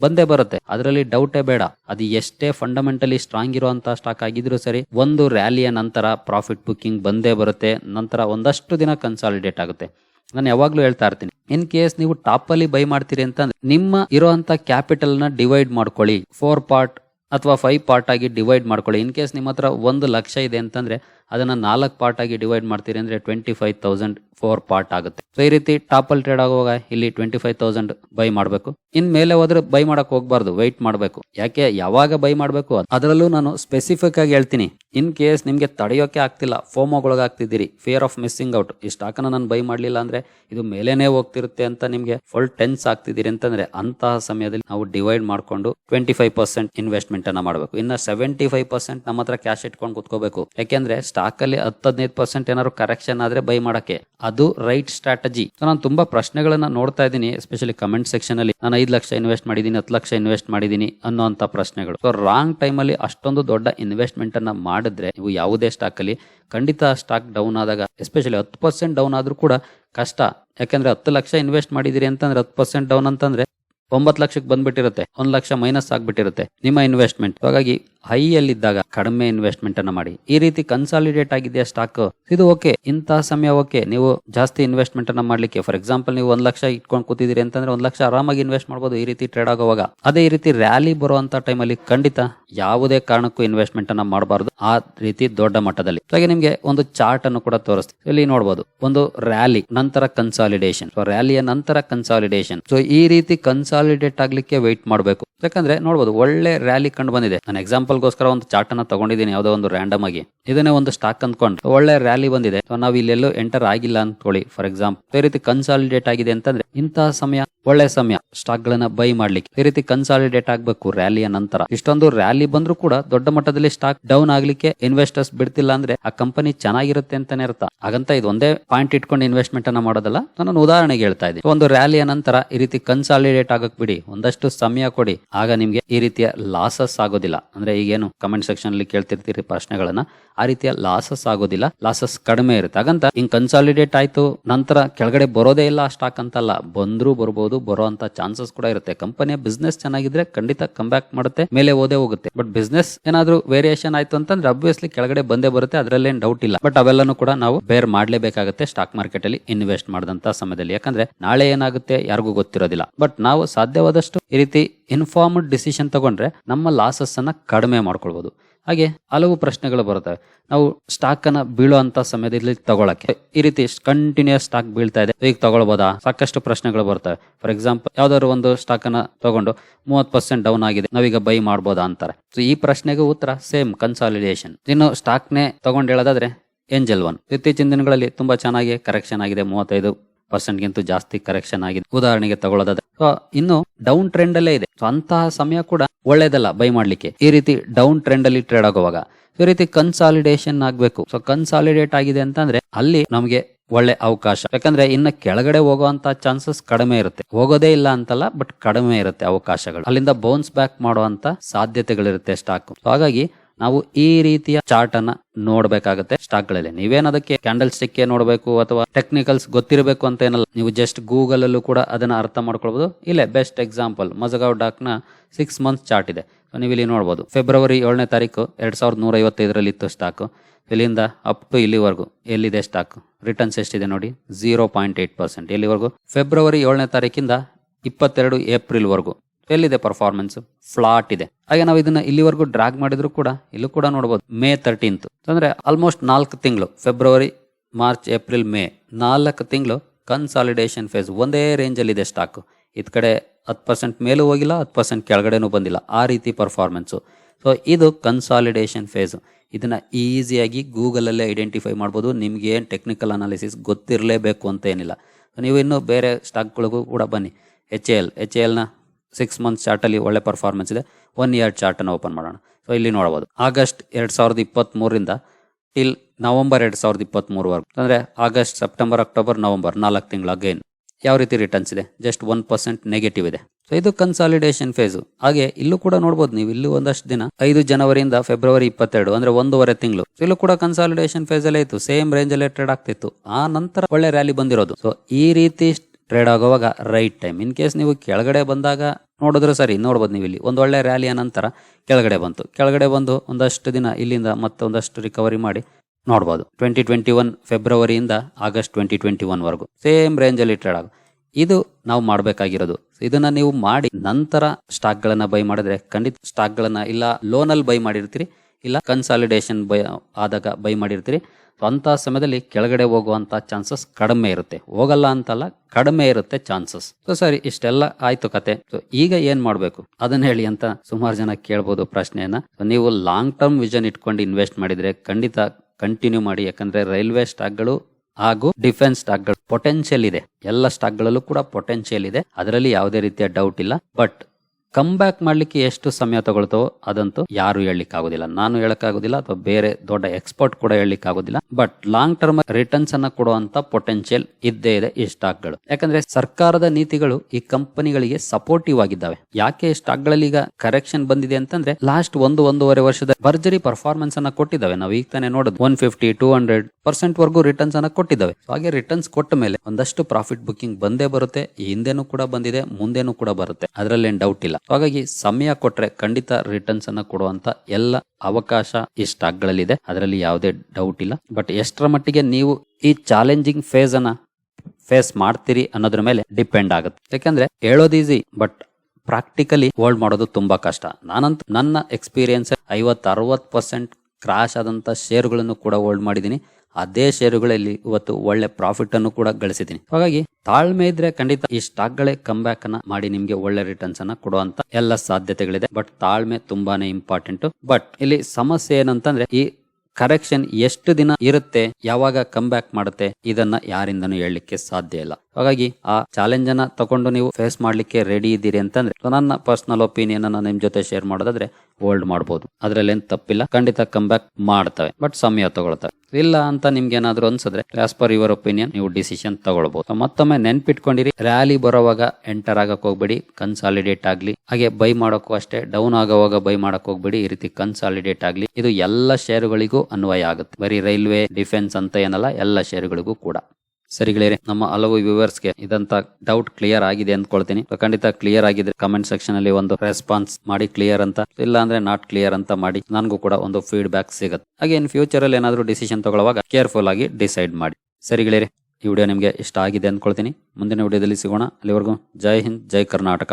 ಬಂದೇ ಬರುತ್ತೆ. ಅದರಲ್ಲಿ ಡೌಟೇ ಬೇಡ. ಅದು ಎಷ್ಟೇ ಫಂಡಮೆಂಟಲಿ ಸ್ಟ್ರಾಂಗ್ ಇರುವಂತಹ ಸ್ಟಾಕ್ ಆಗಿದ್ರು ಸರಿ, ಒಂದು ರ್ಯಾಲಿಯ ನಂತರ ಪ್ರಾಫಿಟ್ ಬುಕಿಂಗ್ ಬಂದೇ ಬರುತ್ತೆ. ನಂತರ ಒಂದಷ್ಟು ದಿನ ಕನ್ಸಾಲಿಡೇಟ್ ಆಗುತ್ತೆ. ನಾನು ಯಾವಾಗ್ಲೂ ಹೇಳ್ತಾ ಇರ್ತೀನಿ. ಇನ್ ಕೇಸ್ ನೀವು ಟಾಪ್ ಅಲ್ಲಿ ಬೈ ಮಾಡ್ತೀರಿ ಅಂತಂದ್ರೆ, ನಿಮ್ಮ ಇರುವಂತ ಕ್ಯಾಪಿಟಲ್ನ ಡಿವೈಡ್ ಮಾಡ್ಕೊಳ್ಳಿ. ಫೋರ್ ಪಾರ್ಟ್ ಅಥವಾ ಫೈವ್ ಪಾರ್ಟ್ ಆಗಿ ಡಿವೈಡ್ ಮಾಡ್ಕೊಳ್ಳಿ. ಇನ್ ಕೇಸ್ ನಿಮ್ಮ ಹತ್ರ ಒಂದು ಲಕ್ಷ ಇದೆ ಅಂತಂದ್ರೆ ಅದನ್ನ ನಾಲ್ಕು ಪಾರ್ಟ್ ಆಗಿ ಡಿವೈಡ್ ಮಾಡ್ತೀರಿ ಅಂದ್ರೆ twenty five thousand four part ಆಗುತ್ತೆ. ಸೊ ಈ ರೀತಿ ಟಾಪಲ್ಲಿ ಟ್ರೇಡ್ ಆಗುವಾಗ ಇಲ್ಲಿ ಟ್ವೆಂಟಿ ಫೈವ್ ತೌಸಂಡ್ ಬೈ ಮಾಡಬೇಕು. ಇನ್ ಮೇಲೆ ಹೋದ್ರೆ ಬೈ ಮಾಡಕ್ ಹೋಗ್ಬಾರ್ದು ವೈಟ್ ಮಾಡಬೇಕು. ಯಾಕೆ? ಯಾವಾಗ ಬೈ ಮಾಡಬೇಕು? ಅದರಲ್ಲೂ ನಾನು ಸ್ಪೆಸಿಫಿಕ್ ಆಗಿ ಹೇಳ್ತೀನಿ. ಇನ್ ಕೇಸ್ ನಿಮಗೆ ತಡೆಯೋಕೆ ಆಗ್ತಿಲ್ಲ ಫೋಮೋಗೊಳಗಾಗ್ತಿದ್ದೀರಿ ಫಿಯರ್ ಆಫ್ ಮಿಸ್ಸಿಂಗ್ ಔಟ್ ಈ ಸ್ಟಾಕನ್ನು ನಾನು ಬೈ ಮಾಡಲಿಲ್ಲ ಅಂದರೆ ಇದು ಮೇಲೇನೆ ಹೋಗ್ತಿರುತ್ತೆ ಅಂತ ನಿಮಗೆ ಫುಲ್ ಟೆನ್ಸ್ ಆಗ್ತಿದ್ದೀರಿ ಅಂತಂದ್ರೆ ಅಂತಹ ಸಮಯದಲ್ಲಿ ನಾವು ಡಿವೈಡ್ ಮಾಡ್ಕೊಂಡು ಟ್ವೆಂಟಿ ಫೈವ್ ಪರ್ಸೆಂಟ್ ಇನ್ವೆಸ್ಟ್ಮೆಂಟ್ ಅನ್ನ ಮಾಡಬೇಕು. ಇನ್ನು ಸೆವೆಂಟಿ ಫೈವ್ ಪರ್ಸೆಂಟ್ ನಮ್ಮ ಹತ್ರ ಕ್ಯಾಶ್ ಇಟ್ಕೊಂಡು ಕುತ್ಕೋಬೇಕು. ಯಾಕೆಂದ್ರೆ ಸ್ಟಾಕ್ ಅಲ್ಲಿ ಹತ್ತು ಹದಿನೈದು ಪರ್ಸೆಂಟ್ ಏನಾದ್ರು ಕರೆಕ್ಷನ್ ಆದ್ರೆ ಬೈ ಮಾಡಕ್ಕೆ. ಅದು ರೈಟ್ ಸ್ಟ್ರಾಟಜಿ ನಾನು ತುಂಬಾ ಪ್ರಶ್ನೆಗಳನ್ನ ನೋಡ್ತಾ ಇದ್ದೀನಿ ಎಸ್ಪೆಷಲಿ ಕಮೆಂಟ್ ಸೆಕ್ಷನ್ ಅಲ್ಲಿ. ನಾನು ಐದು ಲಕ್ಷ ಇನ್ವೆಸ್ಟ್ ಮಾಡಿದ್ದೀನಿ, ಹತ್ತು ಲಕ್ಷ ಇನ್ವೆಸ್ಟ್ ಮಾಡಿದ್ದೀನಿ ಅನ್ನೋಂತ ಪ್ರಶ್ನೆಗಳು. ಸೊ ರಾಂಗ್ ಟೈಮ್ ಅಲ್ಲಿ ಅಷ್ಟೊಂದು ದೊಡ್ಡ ಇನ್ವೆಸ್ಟ್ಮೆಂಟ್ ಅನ್ನ ಮಾಡಿದ್ರೆ, ನೀವು ಯಾವುದೇ ಸ್ಟಾಕ್ ಅಲ್ಲಿ ಖಂಡಿತ ಸ್ಟಾಕ್ ಡೌನ್ ಆದಾಗ ಎಸ್ಪೆಷಲಿ ಹತ್ತು ಪರ್ಸೆಂಟ್ ಡೌನ್ ಆದ್ರೂ ಕೂಡ ಕಷ್ಟ. ಯಾಕಂದ್ರೆ ಹತ್ತು ಲಕ್ಷ ಇನ್ವೆಸ್ಟ್ ಮಾಡಿದಿರಿ ಅಂತಂದ್ರೆ, ಹತ್ತು ಪರ್ಸೆಂಟ್ ಡೌನ್ ಅಂತಂದ್ರೆ ಒಂಬತ್ತು ಲಕ್ಷಕ್ಕೆ ಬಂದ್ಬಿಟ್ಟಿರುತ್ತೆ, ಒಂದ್ ಲಕ್ಷ ಮೈನಸ್ ಆಗ್ಬಿಟ್ಟಿರುತ್ತೆ ನಿಮ್ಮ ಇನ್ವೆಸ್ಟ್ಮೆಂಟ್. ಹಾಗಾಗಿ ಹೈ ಇದ್ದಾಗ ಕಡಿಮೆ ಇನ್ವೆಸ್ಟ್ಮೆಂಟ್ ಅನ್ನ ಮಾಡಿ. ಈ ರೀತಿ ಕನ್ಸಾಲಿಡೇಟ್ ಆಗಿದೆಯಾ ಸ್ಟಾಕ್ ಇದು ಓಕೆ ಇಂತಹ ಸಮಯ ಓಕೆ ನೀವು ಜಾಸ್ತಿ ಇನ್ವೆಸ್ಟ್ಮೆಂಟ್ ಅನ್ನ ಮಾಡ್ಲಿಕ್ಕೆ ಫಾರ್ ಎಕ್ಸಾಂಪಲ್ ನೀವು ಒಂದ್ ಲಕ್ಷ ಇಟ್ಕೊಂಡು ಕೂತಿದ್ದೀರಿ ಅಂತಂದ್ರೆ ಒಂದ್ ಲಕ್ಷ ಆರಾಮಾಗಿ ಇನ್ವೆಸ್ಟ್ ಮಾಡಬಹುದು ಈ ರೀತಿ ಟ್ರೇಡ್ ಆಗುವಾಗ. ಅದೇ ರೀತಿ ರ್ಯಾಲಿ ಬರುವಂತ ಅಲ್ಲಿ ಖಂಡಿತ ಯಾವುದೇ ಕಾರಣಕ್ಕೂ ಇನ್ವೆಸ್ಟ್ಮೆಂಟ್ ಅನ್ನ ಮಾಡಬಾರದು. ಆ ರೀತಿ ದೊಡ್ಡ ಮಟ್ಟದಲ್ಲಿ. ಹಾಗೆ ನಿಮ್ಗೆ ಒಂದು ಚಾರ್ಟ್ ಅನ್ನು ಕೂಡ ತೋರಿಸ್ತೀವಿ ಇಲ್ಲಿ ನೋಡಬಹುದು ಒಂದು ರ್ಯಾಲಿ ನಂತರ ಕನ್ಸಾಲಿಡೇಷನ್ ರ್ಯಾಲಿಯ ನಂತರ ಕನ್ಸಾಲಿಡೇಷನ್ ಸೊ ಈ ರೀತಿ ಕನ್ಸಾಲಿಡೇಷನ್ ಕನ್ಸಾಲಿಡೇಟ್ ಆಗ್ಲಿಕ್ಕೆ ವೆಯ್ಟ್ ಮಾಡಬೇಕು. ಯಾಕಂದ್ರೆ ನೋಡಬಹುದು ಒಳ್ಳೆ ರ್ಯಾಲಿ ಕಂಡು ಬಂದಿದೆ. ನಾನು ಎಕ್ಸಾಂಪಲ್ಗೋಸ್ಕರ ಒಂದು ಚಾರ್ಟ್ ಅನ್ನ ತಗೊಂಡಿದ್ದೀನಿ, ಯಾವುದೋ ಒಂದು ರ್ಯಾಂಡಮ್ ಆಗಿ. ಇದನ್ನೇ ಒಂದು ಸ್ಟಾಕ್ ಅಂದ್ಕೊಂಡು ಒಳ್ಳೆ ರ್ಯಾಲಿ ಬಂದಿದೆ. ನಾವು ಇಲ್ಲೆಲ್ಲೂ ಎಂಟರ್ ಆಗಿಲ್ಲ ಅನ್ಕೊಳ್ಳಿ ಫಾರ್ ಎಕ್ಸಾಂಪಲ್ ಈ ರೀತಿ ಕನ್ಸಾಲಿಡೇಟ್ ಆಗಿದೆ ಅಂತಂದ್ರೆ ಇಂತಹ ಸಮಯ, ಒಳ್ಳೆ ಸಮಯ ಸ್ಟಾಕ್ ಗಳನ್ನ ಬೈ ಮಾಡ್ಲಿಕ್ಕೆ. ಈ ರೀತಿ ಕನ್ಸಾಲಿಡೇಟ್ ಆಗ್ಬೇಕು ರ್ಯಾಲಿಯ ನಂತರ. ಇಷ್ಟೊಂದು ರ್ಯಾಲಿ ಬಂದ್ರೂ ಕೂಡ ದೊಡ್ಡ ಮಟ್ಟದಲ್ಲಿ ಸ್ಟಾಕ್ ಡೌನ್ ಆಗ್ಲಿಕ್ಕೆ ಇನ್ವೆಸ್ಟರ್ಸ್ ಬಿಡ್ತಿಲ್ಲ ಅಂದ್ರೆ, ಆ ಕಂಪನಿ ಚೆನ್ನಾಗಿರುತ್ತೆ ಅಂತಾನೆ ಅರ್ಥ. ಹಾಗಂತ ಇದು ಒಂದೇ ಪಾಯಿಂಟ್ ಇಟ್ಕೊಂಡು ಇನ್ವೆಸ್ಟ್ಮೆಂಟ್ ಅನ್ನ ಮಾಡೋದಲ್ಲ. ನಾನು ಉದಾಹರಣೆಗೆ ಹೇಳ್ತಾ ಇದ್ದೀನಿ. ಒಂದು ರ್ಯಾಲಿಯ ನಂತರ ಈ ರೀತಿ ಕನ್ಸಾಲಿಡೇಟ್ ಆಗಕ್ ಬಿಡಿ ಒಂದಷ್ಟು ಸಮಯ ಕೊಡಿ. ಆಗ ನಿಮ್ಗೆ ಈ ರೀತಿಯ ಲಾಸಸ್ ಆಗೋದಿಲ್ಲ. ಅಂದ್ರೆ ಈಗೇನು ಕಮೆಂಟ್ ಸೆಕ್ಷನ್ ಅಲ್ಲಿ ಕೇಳ್ತಿರ್ತೀರಿ ಪ್ರಶ್ನೆಗಳನ್ನ, ಆ ರೀತಿಯ ಲಾಸಸ್ ಆಗೋದಿಲ್ಲ. ಲಾಸಸ್ ಕಡಿಮೆ ಇರುತ್ತೆ. ಹಾಗಂತ ಹಿಂಗ್ ಕನ್ಸಾಲಿಡೇಟ್ ಆಯ್ತು, ನಂತರ ಕೆಳಗಡೆ ಬರೋದೇ ಇಲ್ಲ ಸ್ಟಾಕ್ ಅಂತಲ್ಲ. ಬಂದ್ರೂ ಬರ್ಬೋದು, ಬರೋ ಅಂತ ಚಾನ್ಸಸ್ ಕೂಡ ಇರುತ್ತೆ. ಕಂಪನಿಯ ಬಿಸ್ನೆಸ್ ಚೆನ್ನಾಗಿದ್ರೆ ಖಂಡಿತ ಕಮ್ ಬ್ಯಾಕ್ ಮಾಡುತ್ತೆ, ಮೇಲೆ ಓದೇ ಹೋಗುತ್ತೆ. ಬಟ್ ಬಿಸ್ನೆಸ್ ಏನಾದ್ರೂ ವೇರಿಯೇಷನ್ ಆಯ್ತು ಅಂತಂದ್ರೆ ಅಬ್ವಿಯಸ್ಲಿ ಕೆಳಗಡೆ ಬಂದೇ ಬರುತ್ತೆ, ಅದ್ರಲ್ಲೇನ್ ಡೌಟ್ ಇಲ್ಲ. ಬಟ್ ಅವೆಲ್ಲನೂ ಕೂಡ ನಾವು ಬೇರ್ ಮಾಡ್ಲೇಬೇಕಾಗುತ್ತೆ ಸ್ಟಾಕ್ ಮಾರ್ಕೆಟ್ ಅಲ್ಲಿ ಇನ್ವೆಸ್ಟ್ ಮಾಡಿದಂತ ಸಮಯದಲ್ಲಿ. ಯಾಕಂದ್ರೆ ನಾಳೆ ಏನಾಗುತ್ತೆ ಯಾರಿಗೂ ಗೊತ್ತಿರೋದಿಲ್ಲ. ಬಟ್ ನಾವು ಸಾಧ್ಯವಾದಷ್ಟು ಈ ರೀತಿ ಇನ್ಫಾರ್ಮ್ಡ್ ಡಿಸಿಷನ್ ತಗೊಂಡ್ರೆ ನಮ್ಮ ಲಾಸಸ್ ಅನ್ನ ಕಡಿಮೆ ಮಾಡ್ಕೊಳ್ಬಹುದು ಹಾಗೆ ಹಲವು ಪ್ರಶ್ನೆಗಳು ಬರುತ್ತವೆ ನಾವು ಸ್ಟಾಕ್ ಅನ್ನ ಬೀಳೋ ಅಂತ ಸಮಯದಲ್ಲಿ ತಗೊಳಕ್ಕೆ ಈ ರೀತಿ ಕಂಟಿನ್ಯೂಸ್ ಸ್ಟಾಕ್ ಬೀಳ್ತಾ ಇದೆ. ಈಗ ತಗೊಳ್ಬೋದಾ? ಸಾಕಷ್ಟು ಪ್ರಶ್ನೆಗಳು ಬರ್ತವೆ ಫಾರ್ ಎಕ್ಸಾಂಪಲ್ ಯಾವ್ದಾದ್ರು ಒಂದು ಸ್ಟಾಕ್ ಅನ್ನ ತಗೊಂಡು ಮೂವತ್ ಪರ್ಸೆಂಟ್ ಡೌನ್ ಆಗಿದೆ. ನಾವೀಗ ಬೈ ಮಾಡ್ಬೋದಾ ಅಂತಾರೆ. ಸೊ ಈ ಪ್ರಶ್ನೆಗೆ ಉತ್ತರ ಸೇಮ್ ಕನ್ಸಾಲಿಡೇಷನ್ ಇನ್ನು ಸ್ಟಾಕ್ ನೇ ತಗೊಂಡು ಹೇಳೋದಾದ್ರೆ ಏಂಜಲ್ ಒನ್ ಇತ್ತೀಚಿನ ದಿನಗಳಲ್ಲಿ ತುಂಬಾ ಚೆನ್ನಾಗಿ ಕರೆಕ್ಷನ್ ಆಗಿದೆ. ಮೂವತ್ತೈದು ಪರ್ಸೆಂಟ್ ಗಿಂತ ಜಾಸ್ತಿ ಕರೆಕ್ಷನ್ ಆಗಿದೆ ಉದಾಹರಣೆಗೆ ತಗೊಳ್ಳೋದಾದ್ರೆ. ಸೊ ಇನ್ನು ಡೌನ್ ಟ್ರೆಂಡ್ ಅಲ್ಲೇ ಇದೆ. ಸೊ ಅಂತಹ ಸಮಯ ಕೂಡ ಒಳ್ಳೇದಲ್ಲ ಬೈ ಮಾಡ್ಲಿಕ್ಕೆ. ಈ ರೀತಿ ಡೌನ್ ಟ್ರೆಂಡ್ ಅಲ್ಲಿ ಟ್ರೇಡ್ ಆಗುವಾಗ. ಈ ರೀತಿ ಕನ್ಸಾಲಿಡೇಷನ್ ಆಗ್ಬೇಕು. ಸೊ ಕನ್ಸಾಲಿಡೇಟ್ ಆಗಿದೆ ಅಂತಂದ್ರೆ ಅಲ್ಲಿ ನಮಗೆ ಒಳ್ಳೆ ಅವಕಾಶ. ಯಾಕಂದ್ರೆ ಇನ್ನ ಕೆಳಗಡೆ ಹೋಗುವಂತ ಚಾನ್ಸಸ್ ಕಡಿಮೆ ಇರುತ್ತೆ. ಹೋಗೋದೇ ಇಲ್ಲ ಅಂತಲ್ಲ ಬಟ್ ಕಡಿಮೆ ಇರುತ್ತೆ ಅವಕಾಶಗಳು. ಅಲ್ಲಿಂದ ಬೌನ್ಸ್ ಬ್ಯಾಕ್ ಮಾಡುವಂತ ಸಾಧ್ಯತೆಗಳಿರುತ್ತೆ ಸ್ಟಾಕ್ ಹಾಗಾಗಿ ನಾವು ಈ ರೀತಿಯ ಚಾರ್ಟ್ ಅನ್ನ ನೋಡ್ಬೇಕಾಗತ್ತೆ ಸ್ಟಾಕ್ಗಳಲ್ಲಿ ನೀವೇನ್ ಅದಕ್ಕೆ ಕ್ಯಾಂಡಲ್ ಸ್ಟಿಕ್ ನೋಡಬೇಕು ಅಥವಾ ಟೆಕ್ನಿಕಲ್ಸ್ ಗೊತ್ತಿರಬೇಕು ಅಂತ ಏನಲ್ಲ. ನೀವು ಜಸ್ಟ್ ಗೂಗಲ್ ಅಲ್ಲೂ ಕೂಡ ಅದನ್ನ ಅರ್ಥ ಮಾಡ್ಕೊಳ್ಬಹುದು ಇಲ್ಲೇ ಬೆಸ್ಟ್ ಎಕ್ಸಾಂಪಲ್ ಮಜಗಾವ್ ಡಾಕ್ನ ಸಿಕ್ಸ್ ಮಂತ್ಸ್ ಚಾರ್ಟ್ ಇದೆ. ನೀವು ಇಲ್ಲಿ ನೋಡಬಹುದು ಫೆಬ್ರವರಿ ಏಳನೇ ತಾರೀಕು ಎರಡ್ ಸಾವಿರದ ನೂರ ಐವತ್ತೈದರಲ್ಲಿ ಇತ್ತು ಸ್ಟಾಕ್. ಇಲ್ಲಿಂದ ಅಪ್ ಟು ಇಲ್ಲಿವರೆಗೂ ಎಲ್ಲಿದೆ ಸ್ಟಾಕ್ ರಿಟರ್ನ್ಸ್ ಎಷ್ಟಿದೆ ನೋಡಿ? ಜೀರೋ ಪಾಯಿಂಟ್ ಏಟ್ ಪರ್ಸೆಂಟ್ ಎಲ್ಲಿವರೆಗೂ? ಫೆಬ್ರವರಿ ಏಳನೇ ತಾರೀಕಿಂದ ಇಪ್ಪತ್ತೆರಡು ಏಪ್ರಿಲ್ ವರೆಗೂ ಎಲ್ಲಿದೆ ಪರ್ಫಾರ್ಮೆನ್ಸ್ ಫ್ಲಾಟ್ ಇದೆ. ಹಾಗೆ ನಾವು ಇದನ್ನ ಇಲ್ಲಿವರೆಗೂ ಡ್ರಾಗ್ ಮಾಡಿದ್ರು ಕೂಡ ಇಲ್ಲೂ ಕೂಡ ನೋಡಬಹುದು ಮೇ ತರ್ಟೀನ್ತ್ ಅಂದ್ರೆ ಆಲ್ಮೋಸ್ಟ್ ನಾಲ್ಕು ತಿಂಗಳು. ಫೆಬ್ರವರಿ ಮಾರ್ಚ್ ಏಪ್ರಿಲ್ ಮೇ ನಾಲ್ಕು ತಿಂಗಳು ಕನ್ಸಾಲಿಡೇಷನ್ ಫೇಸ್ ಒಂದೇ ರೇಂಜ್ ಅಲ್ಲಿ ಇದೆ ಸ್ಟಾಕ್ ಇದ್ ಕಡೆ ಹತ್ತು ಪರ್ಸೆಂಟ್ ಮೇಲೂ ಹೋಗಿಲ್ಲ, ಹತ್ತು ಪರ್ಸೆಂಟ್ ಕೆಳಗಡೆನೂ ಬಂದಿಲ್ಲ. ಆ ರೀತಿ ಪರ್ಫಾರ್ಮೆನ್ಸು ಸೊ ಇದು ಕನ್ಸಾಲಿಡೇಷನ್ ಫೇಸ್ ಇದನ್ನ ಈಸಿಯಾಗಿ ಗೂಗಲಲ್ಲೇ ಐಡೆಂಟಿಫೈ ಮಾಡ್ಬೋದು. ನಿಮ್ಗೆ ಏನು ಟೆಕ್ನಿಕಲ್ ಅನಾಲಿಸಿಸ್ ಗೊತ್ತಿರಲೇಬೇಕು ಅಂತ ಏನಿಲ್ಲ. ನೀವು ಇನ್ನು ಬೇರೆ ಸ್ಟಾಕ್ಗಳಿಗೂ ಕೂಡ ಬನ್ನಿ. ಎಚ್ ಎಲ್ ಎಚ್ ಎಲ್ನ ಸಿಕ್ಸ್ ಮಂತ್ ಚಾರ್ಟಲ್ಲಿ ಒಳ್ಳೆ ಪರ್ಫಾರ್ಮೆನ್ಸ್ ಇದೆ. ಒನ್ ಇಯರ್ ಚಾರ್ಟನ್ನು ಓಪನ್ ಮಾಡೋಣ. ಸೊ ಇಲ್ಲಿ ನೋಡ್ಬೋದು ಆಗಸ್ಟ್ ಎರಡು ಸಾವಿರದ ಇಪ್ಪತ್ತ್ಮೂರಿಂದ ಟಿಲ್ ನವಂಬರ್ ಎರಡು ಸಾವಿರದ ಇಪ್ಪತ್ತ್ಮೂರವರೆಗೂ ಅಂದರೆ ಆಗಸ್ಟ್ ಸೆಪ್ಟೆಂಬರ್ ಅಕ್ಟೋಬರ್ ನವಂಬರ್ ನಾಲ್ಕು ತಿಂಗಳು ಅಗೈನ್ ಯಾವ ರೀತಿ ರಿಟರ್ನ್ಸ್ ಇದೆ? ಜಸ್ಟ್ ಒನ್ ಪರ್ಸೆಂಟ್ ನೆಗೆಟಿವ್ ಇದೆ. ಸೊ ಇದು ಕನ್ಸಾಲಿಡೇಷನ್ ಫೇಸು ಹಾಗೆ ಇಲ್ಲೂ ಕೂಡ ನೋಡ್ಬೋದು ನೀವು. ಇಲ್ಲೂ ಒಂದಷ್ಟು ದಿನ. ಐದು ಜನವರಿಯಿಂದ ಫೆಬ್ರವರಿ ಇಪ್ಪತ್ತೆರಡು, ಅಂದ್ರೆ ಒಂದೂವರೆ ತಿಂಗಳು. ಇಲ್ಲೂ ಕೂಡ ಕನ್ಸಾಲಿಡೇಷನ್ ಫೇಸಲ್ಲೇ ಇತ್ತು. ಸೇಮ್ ರೇಂಜ್ ಅಲ್ಲೇ ಟ್ರೇಡ್ ಆಗ್ತಿತ್ತು. ಆ ನಂತರ ಒಳ್ಳೆ ರ್ಯಾಲಿ ಬಂದಿರೋದು. ಸೊ ಈ ರೀತಿ ಟ್ರೇಡ್ ಆಗುವಾಗ ರೈಟ್ ಟೈಮ್ ಇನ್ ಕೇಸ್ ನೀವು ಕೆಳಗಡೆ ಬಂದಾಗ ನೋಡಿದ್ರೆ ಸರಿ, ನೋಡ್ಬೋದು ನೀವು ಇಲ್ಲಿ. ಒಂದು ಒಳ್ಳೆ ರ್ಯಾಲಿಯ ನಂತರ ಕೆಳಗಡೆ ಬಂತು. ಕೆಳಗಡೆ ಬಂದು ಒಂದಷ್ಟು ದಿನ ಇಲ್ಲಿಂದ ಮತ್ತೊಂದಷ್ಟು ರಿಕವರಿ ಮಾಡಿ ನೋಡ್ಬೋದು. ಟ್ವೆಂಟಿ ಟ್ವೆಂಟಿ ಒನ್ ಫೆಬ್ರವರಿಯಿಂದ ಆಗಸ್ಟ್ ಟ್ವೆಂಟಿ ಟ್ವೆಂಟಿ ಒನ್ ವರೆಗೂ ಸೇಮ್ ರೇಂಜಲ್ಲಿ ಟ್ರೇಡ್ ಆಗು ಇದು ನಾವು ಮಾಡಬೇಕಾಗಿರೋದು. ಇದನ್ನ ನೀವು ಮಾಡಿ ನಂತರ ಸ್ಟಾಕ್ಗಳನ್ನು ಬೈ ಮಾಡಿದ್ರೆ ಖಂಡಿತ ಸ್ಟಾಕ್ಗಳನ್ನು ಇಲ್ಲ ಲೋನಲ್ಲಿ ಬೈ ಮಾಡಿರ್ತೀರಿ. ಇಲ್ಲ ಕನ್ಸಾಲಿಡೇಷನ್ ಬೈ ಆದಾಗ ಬೈ ಮಾಡಿರ್ತೀರಿ. ಸೊ ಅಂಥ ಸಮಯದಲ್ಲಿ ಕೆಳಗಡೆ ಹೋಗುವಂಥ ಚಾನ್ಸಸ್ ಕಡಿಮೆ ಇರುತ್ತೆ. ಹೋಗಲ್ಲ ಅಂತಲ್ಲ, ಕಡಿಮೆ ಇರುತ್ತೆ ಚಾನ್ಸಸ್ ಸೊ ಸರಿ, ಇಷ್ಟೆಲ್ಲ ಆಯ್ತು ಕತೆ. ಸೊ ಈಗ ಏನ್ ಮಾಡಬೇಕು? ಅದನ್ನ ಹೇಳಿ ಅಂತ ಸುಮಾರು ಜನ ಕೇಳ್ಬೋದು ಪ್ರಶ್ನೆಯನ್ನ. ನೀವು ಲಾಂಗ್ ಟರ್ಮ್ ವಿಷನ್ ಇಟ್ಕೊಂಡು ಇನ್ವೆಸ್ಟ್ ಮಾಡಿದ್ರೆ ಖಂಡಿತ ಕಂಟಿನ್ಯೂ ಮಾಡಿ. ಯಾಕಂದ್ರೆ ರೈಲ್ವೆ ಸ್ಟಾಕ್ಗಳು ಹಾಗೂ ಡಿಫೆನ್ಸ್ ಸ್ಟಾಕ್ಗಳು ಪೊಟೆನ್ಷಿಯಲ್ ಇದೆ. ಎಲ್ಲ ಸ್ಟಾಕ್ಗಳಲ್ಲೂ ಕೂಡ ಪೊಟೆನ್ಷಿಯಲ್ ಇದೆ. ಅದರಲ್ಲಿ ಯಾವುದೇ ರೀತಿಯ ಡೌಟ್ ಇಲ್ಲ. ಬಟ್ ಕಮ್ ಬ್ಯಾಕ್ ಮಾಡ್ಲಿಕ್ಕೆ ಎಷ್ಟು ಸಮಯ ತಗೊಳ್ತವೋ ಅದಂತೂ ಯಾರು ಹೇಳಲಿಕ್ಕೆ ಆಗೋದಿಲ್ಲ ನಾನು ಹೇಳಕ್ಕಾಗೋದಿಲ್ಲ ಅಥವಾ ಬೇರೆ ದೊಡ್ಡ ಎಕ್ಸ್ಪರ್ಟ್ ಕೂಡ ಹೇಳಲಿಕ್ಕೆ ಆಗೋದಿಲ್ಲ ಬಟ್ ಲಾಂಗ್ ಟರ್ಮ್ ರಿಟರ್ನ್ಸ್ ಅನ್ನ ಕೊಡುವಂತ ಪೊಟೆನ್ಷಿಯಲ್ ಇದ್ದೇ ಇದೆ ಈ ಸ್ಟಾಕ್ಗಳು ಯಾಕಂದ್ರೆ ಸರ್ಕಾರದ ನೀತಿಗಳು ಈ ಕಂಪನಿಗಳಿಗೆ ಸಪೋರ್ಟಿವ್ ಆಗಿದ್ದಾವೆ. ಯಾಕೆ ಸ್ಟಾಕ್ಗಳಲ್ಲಿ ಈಗ ಕರೆಕ್ಷನ್ ಬಂದಿದೆ ಅಂತಂದ್ರೆ ಲಾಸ್ಟ್ ಒಂದು ಒಂದೂವರೆ ವರ್ಷದ ಭರ್ಜರಿ ಪರ್ಫಾರ್ಮೆನ್ಸ್ ಅನ್ನ ಕೊಟ್ಟಿದ್ದಾವೆ. ನಾವು ಈಗ ತಾನೆ ನೋಡೋದು one fifty two hundred percent ವರ್ಗೂ returns ಅನ್ನ ಕೊಟ್ಟಿದ್ದಾವೆ. ಹಾಗೆ ರಿಟರ್ನ್ಸ್ ಕೊಟ್ಟ ಮೇಲೆ ಒಂದಷ್ಟು ಪ್ರಾಫಿಟ್ ಬುಕ್ಕಿಂಗ್ ಬಂದೇ ಬರುತ್ತೆ. ಹಿಂದೆನೂ ಕೂಡ ಬಂದಿದೆ, ಮುಂದೆನೂ ಕೂಡ ಬರುತ್ತೆ. ಅದರಲ್ಲೇನು ಡೌಟ್ ಇಲ್ಲ. ಹಾಗಾಗಿ ಸಮಯ ಕೊಟ್ರೆ ಖಂಡಿತ ರಿಟರ್ನ್ಸ್ ಅನ್ನ ಕೊಡುವಂತ ಎಲ್ಲ ಅವಕಾಶ ಈ ಸ್ಟಾಕ್ ಗಳಲ್ಲಿದೆ. ಅದರಲ್ಲಿ ಯಾವುದೇ ಡೌಟ್ ಇಲ್ಲ. ಬಟ್ ಎಷ್ಟರ ಮಟ್ಟಿಗೆ ನೀವು ಈ ಚಾಲೆಂಜಿಂಗ್ ಫೇಸ್ ಅನ್ನ ಫೇಸ್ ಮಾಡ್ತೀರಿ ಅನ್ನೋದ್ರ ಮೇಲೆ ಡಿಪೆಂಡ್ ಆಗುತ್ತೆ. ಯಾಕಂದ್ರೆ ಹೇಳೋದು ಈಸಿ ಬಟ್ ಪ್ರಾಕ್ಟಿಕಲಿ ಹೋಲ್ಡ್ ಮಾಡೋದು ತುಂಬಾ ಕಷ್ಟ. ನಾನಂತ ನನ್ನ ಎಕ್ಸ್ಪೀರಿಯನ್ಸ್ ಐವತ್ತು ಅರವತ್ ಪರ್ಸೆಂಟ್ ಕ್ರಾಶ್ ಆದಂತ ಶೇರ್ಗಳನ್ನು ಕೂಡ ಹೋಲ್ಡ್ ಮಾಡಿದ್ದೀನಿ. ಅದೇ ಷೇರುಗಳಲ್ಲಿ ಇವತ್ತು ಒಳ್ಳೆ ಪ್ರಾಫಿಟ್ ಅನ್ನು ಕೂಡ ಗಳಿಸಿದ್ದೀನಿ. ಹಾಗಾಗಿ ತಾಳ್ಮೆ ಇದ್ರೆ ಖಂಡಿತ ಈ ಸ್ಟಾಕ್ ಗಳೇ ಕಮ್ ಬ್ಯಾಕ್ ಅನ್ನ ಮಾಡಿ ನಿಮ್ಗೆ ಒಳ್ಳೆ ರಿಟರ್ನ್ಸ್ ಅನ್ನ ಕೊಡುವಂತ ಎಲ್ಲ ಸಾಧ್ಯತೆಗಳಿದೆ. ಬಟ್ ತಾಳ್ಮೆ ತುಂಬಾನೇ ಇಂಪಾರ್ಟೆಂಟ್ ಬಟ್ ಇಲ್ಲಿ ಸಮಸ್ಯೆ ಏನಂತಂದ್ರೆ ಈ ಕರೆಕ್ಷನ್ ಎಷ್ಟು ದಿನ ಇರುತ್ತೆ, ಯಾವಾಗ ಕಮ್ ಬ್ಯಾಕ್ ಮಾಡುತ್ತೆ, ಇದನ್ನ ಯಾರಿಂದನೂ ಹೇಳಲಿಕ್ಕೆ ಸಾಧ್ಯ ಇಲ್ಲ. ಹಾಗಾಗಿ ಆ ಚಾಲೆಂಜ್ ಅನ್ನ ತಗೊಂಡು ನೀವು ಫೇಸ್ ಮಾಡ್ಲಿಕ್ಕೆ ರೆಡಿ ಇದ್ದೀರಿ ಅಂತಂದ್ರೆ ನನ್ನ ಪರ್ಸನಲ್ ಒಪಿನಿಯನ್ ಅನ್ನ ನಿಮ್ ಜೊತೆ ಶೇರ್ ಮಾಡೋದಾದ್ರೆ ಹೋಲ್ಡ್ ಮಾಡಬಹುದು ಅದ್ರಲ್ಲಿ ಏನ್ ತಪ್ಪಿಲ್ಲ. ಖಂಡಿತ ಕಮ್ ಬ್ಯಾಕ್ ಮಾಡ್ತವೆ. ಬಟ್ ಸಮಯ ತಗೊಳ್ತವೆ. ಇಲ್ಲ ಅಂತ ನಿಮ್ಗೆ ಏನಾದ್ರು ಅನ್ಸಿದ್ರೆ ಆಸ್ ಪರ್ ಯುವರ್ ಒಪಿನಿಯನ್ ನೀವು ಡಿಸಿಷನ್ ತಗೊಳ್ಬಹುದು ಮತ್ತೊಮ್ಮೆ ನೆನ್ಪಿಟ್ಕೊಂಡಿರಿ ರ್ಯಾಲಿ ಬರೋವಾಗ ಎಂಟರ್ ಆಗಕ್ ಹೋಗ್ಬೇಡಿ ಕನ್ಸಾಲಿಡೇಟ್ ಆಗ್ಲಿ. ಹಾಗೆ ಬೈ ಮಾಡೋಕ್ಕೂ ಅಷ್ಟೇ ಡೌನ್ ಆಗೋವಾಗ ಬೈ ಮಾಡಕ್ ಹೋಗ್ಬೇಡಿ, ಈ ರೀತಿ ಕನ್ಸಾಲಿಡೇಟ್ ಆಗ್ಲಿ. ಇದು ಎಲ್ಲ ಷೇರುಗಳಿಗೂ ಅನ್ವಯ ಆಗುತ್ತೆ. ಬರೀ ರೈಲ್ವೆ ಡಿಫೆನ್ಸ್ ಅಂತ ಏನಲ್ಲ, ಎಲ್ಲ ಷೇರುಗಳಿಗೂ ಕೂಡ. ಸರಿ ಗೆಳೆಯರೆ, ನಮ್ಮ ಹಲವು ವ್ಯೂವರ್ಸ್ಗೆ ಇದಂತ ಡೌಟ್ ಕ್ಲಿಯರ್ ಆಗಿದೆ ಅಂದ್ಕೊಳ್ತೀನಿ. ಖಂಡಿತ ಕ್ಲಿಯರ್ ಆಗಿದೆ. ಕಮೆಂಟ್ ಸೆಕ್ಷನ್ ಅಲ್ಲಿ ಒಂದು ರೆಸ್ಪಾನ್ಸ್ ಮಾಡಿ ಕ್ಲಿಯರ್ ಅಂತ. ಇಲ್ಲ ಅಂದ್ರೆ ನಾಟ್ ಕ್ಲಿಯರ್ ಅಂತ ಮಾಡಿ ನನಗೂ ಕೂಡ ಒಂದು ಫೀಡ್ಬ್ಯಾಕ್ ಸಿಗುತ್ತೆ. ಹಾಗೆ ಇನ್ ಫ್ಯೂಚರ್ ಅಲ್ಲಿ ಏನಾದರೂ ಡಿಸಿಷನ್ ತಗೊಳ್ಳುವಾಗ ಕೇರ್ಫುಲ್ ಆಗಿ ಡಿಸೈಡ್ ಮಾಡಿ. ಸರಿ ಗೆಳೆಯರೆ, ಈ ವಿಡಿಯೋ ನಿಮಗೆ ಇಷ್ಟ ಆಗಿದೆ ಅಂದ್ಕೊಳ್ತೀನಿ. ಮುಂದಿನ ವಿಡಿಯೋದಲ್ಲಿ ಸಿಗೋಣ. ಅಲ್ಲಿವರೆಗೂ ಜೈ ಹಿಂದ್, ಜೈ ಕರ್ನಾಟಕ.